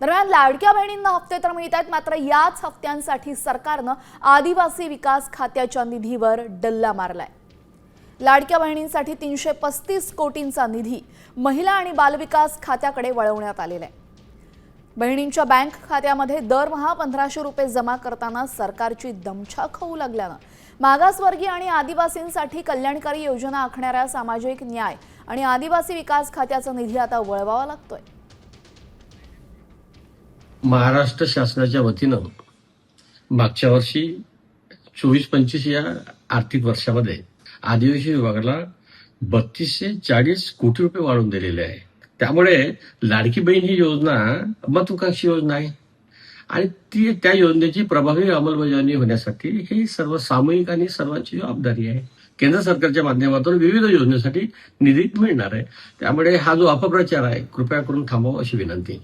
दरम्यान लाडक्या बहिणींना हप्ते तर मिळत आहेत मात्र याच हप्त्यांसाठी सरकारनं आदिवासी विकास खात्याच्या निधीवर डल्ला मारलाय. लाडक्या बहिणींसाठी तीनशे पस्तीस कोटींचा निधी महिला आणि बालविकास खात्याकडे वळवण्यात आलेला आहे. बहिणींच्या बँक खात्यामध्ये दरमहा पंधराशे रुपये जमा करताना सरकारची दमछाक होऊ लागल्यानं मागासवर्गीय आणि आदिवासींसाठी कल्याणकारी योजना आखणाऱ्या सामाजिक न्याय आणि आदिवासी विकास खात्याचा निधी आता वळवावा लागतोय. महाराष्ट्र शासनाच्या वतीनं मागच्या वर्षी चोवीस पंचवीस या आर्थिक वर्षामध्ये आदिवासी विभागाला बत्तीसशे चाळीस कोटी रुपये वाढवून दिलेले आहे. त्यामुळे लाडकी बहीण ही योजना महत्वाकांक्षी योजना आहे. आणि ती त्या योजनेची प्रभावी अंमलबजावणी होण्यासाठी ही सर्व सामूहिक आणि सर्वांची जबाबदारी आहे. केंद्र सरकारच्या माध्यमातून विविध योजनेसाठी निधी मिळणार आहे. त्यामुळे हा जो अपप्रचार आहे कृपया करून थांबवा अशी विनंती.